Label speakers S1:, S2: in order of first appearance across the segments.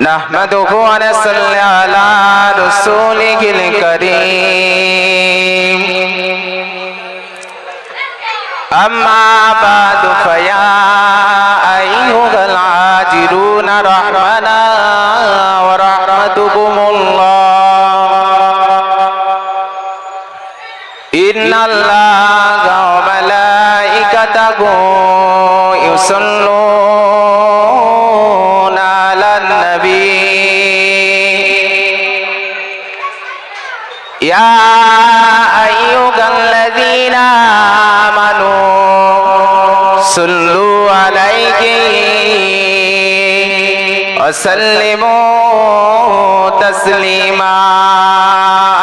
S1: نحمده ونصلي على رسوله الكريم أما بعد فيا أيها العاجلون رحمنا ورحمتكم الله إن الله وملائكته يصلون صلوا عليه وسلموا تسليما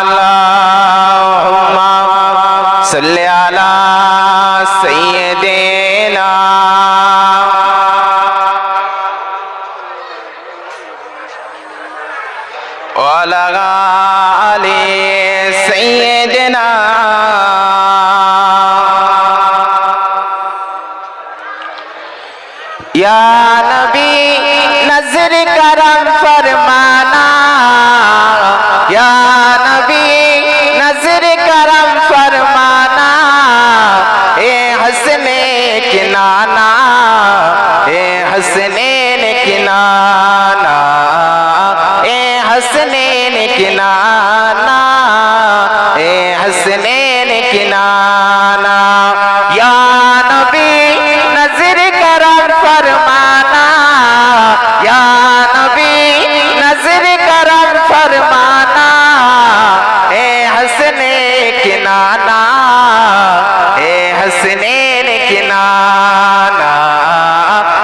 S1: اللهم صل على سيدنا وعلى آل سيدنا کرم فرمانا یا نبی نظر کرم فرمانا اے حسن کنانا اے حسن کنانا کے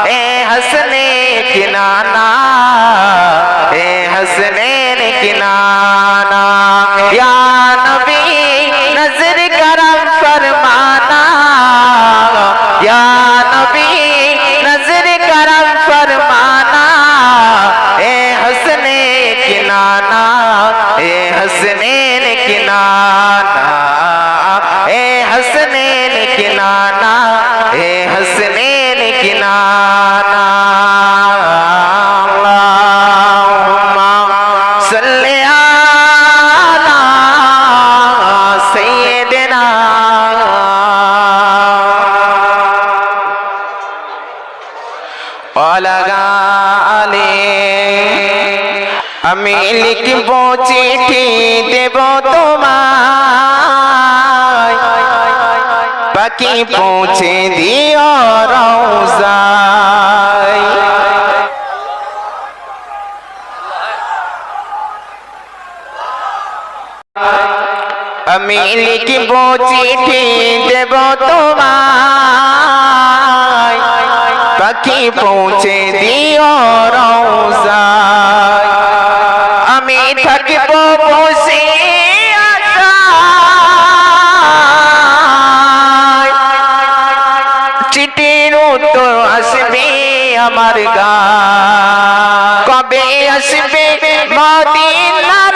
S1: اے ہنسنے کے نانا اے ہنسنے کے نانا یا نبی نظر کرم فرمانا یا نبی نظر کرم فرمانا اے ہنسنے کے نانا اے حسنے کے আমি লিখব চিঠি দেব তোমায়। বাকি পৌঁছে দিও রওজায়। আমি লিখব চিঠি দেব তোমায়। পাখি পৌঁছে দিও রওজায়। উত্তর আসবে আমার গা। কবে আসবে মদিনার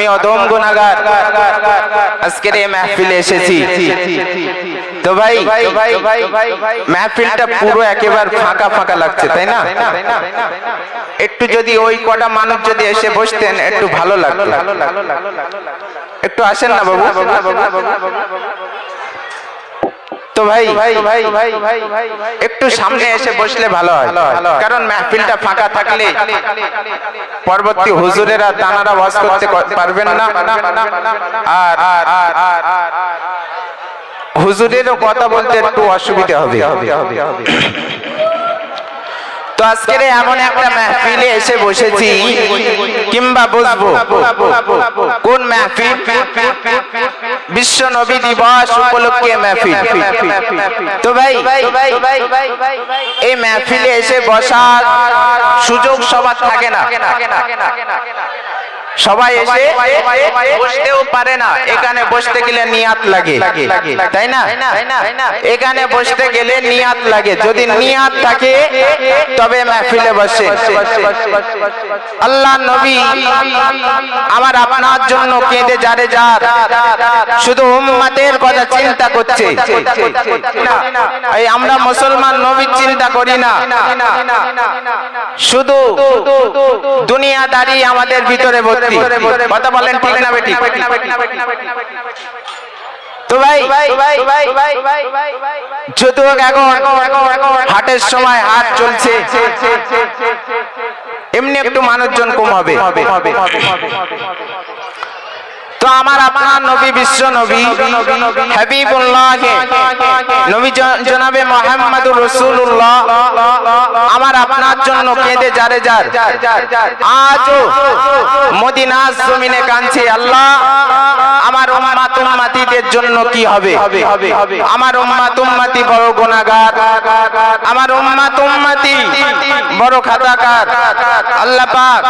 S1: আমি অদম গুণাগার। আজকের এই মাহফিলে এসেছি। তো ভাই মাহফিলটা পুরো একেবারে ফাঁকা ফাঁকা লাগছে তাই না? একটু যদি ওই কটা মানুষ যদি এসে বসতেন একটু ভালো লাগতো। একটু আসেন না বাবু? ভাই একটু সামনে এসে বসলে ভালো হয়। কারণ মাহফিলটা ফাঁকা থাকলে পরবর্তী হুজুরেরা তানারা ওয়াজ করতে পারবেন না। আর হুজুরেরও কথা বলতে একটু অসুবিধা হবে। তো আজকের এই এমন একটা মাহফিলে এসে বসেছি কিংবা বসবো কোন মাহফিল? বিশ্ব নবী দিবস উপলক্ষে মাহফিল। তো ভাই, এই মাহফিলে এসে বসার সুযোগ সবার থাকে না। সবাই এসে বসতেও পারে না। এখানে বসতে গেলে নিয়াত লাগে। তাই না? এখানে বসতে গেলে নিয়াত লাগে। যদি নিয়াত থাকে তবে মাহফিলে বসে। আল্লাহ নবী আমার আপনার জন্য কেঁদে যারে যার। শুধু উম্মাতের কথা চিন্তা করছে। এই আমরা মুসলমান নবীর চিন্তা করি না। শুধু দুনিয়াদারি আমাদের ভিতরে ভর্তি। কথা বলেন ঠিক না বেটি তো ভাই যদিও এখন হাটের সময় হাট চলছে এমনি একটু মানুষজন কম হবে। তো আমার আপনার নবী, বিশ্ব নবী, হাবিবুল্লাহ, নবী জনাবে মোহাম্মদুর রসুল্লাহ আমার আপনার জন্য কেঁদে যারে, যার। আজও মদিনার জমিনে কাঁদছে, আল্লাহ, আমার উম্মাত উম্মাতিদের জন্য কি হবে? আমার উম্মাত উম্মাতি বড় গুনাহগার, আমার উম্মাত উম্মাতি বড় খাতাকার, আল্লাহ পাক